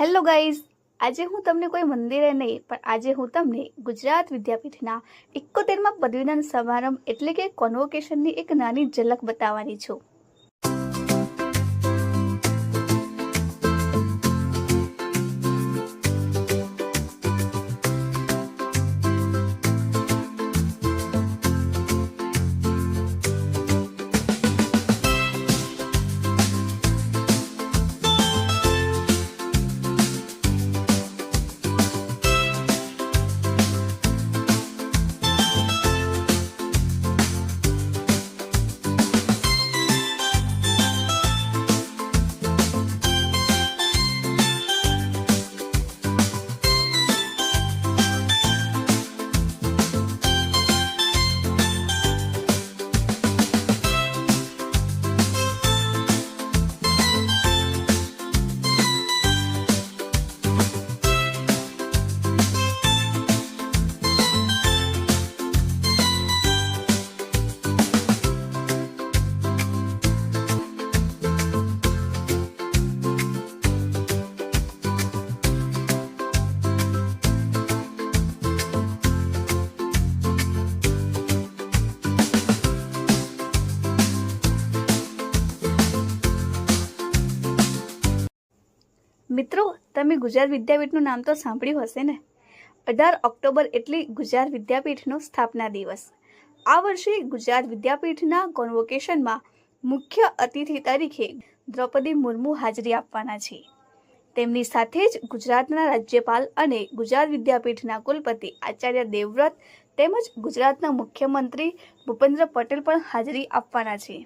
Hello guys, આજે હું તમને કોઈ મંદિરે નહીં, પણ આજે હું તમને ગુજરાત વિદ્યાપીઠના એકોતેરમાં પદવીદાન સમારંભ એટલે કે કોન્વોકેશનની એક નાની ઝલક બતાવવાની છું. મિત્રો, તમે ગુજરાત વિદ્યાપીઠનું નામ તો સાંભળ્યું હશે ને? અઢાર ઓક્ટોબર એટલે ગુજરાત વિદ્યાપીઠનો સ્થાપના દિવસ. આ વર્ષે ગુજરાત વિદ્યાપીઠના કોન્વોકેશનમાં મુખ્ય અતિથિ તરીકે દ્રૌપદી મુર્મુ હાજરી આપવાના છે. તેમની સાથે જ ગુજરાતના રાજ્યપાલ અને ગુજરાત વિદ્યાપીઠના કુલપતિ આચાર્ય દેવવ્રત તેમજ ગુજરાતના મુખ્યમંત્રી ભૂપેન્દ્ર પટેલ પણ હાજરી આપવાના છે.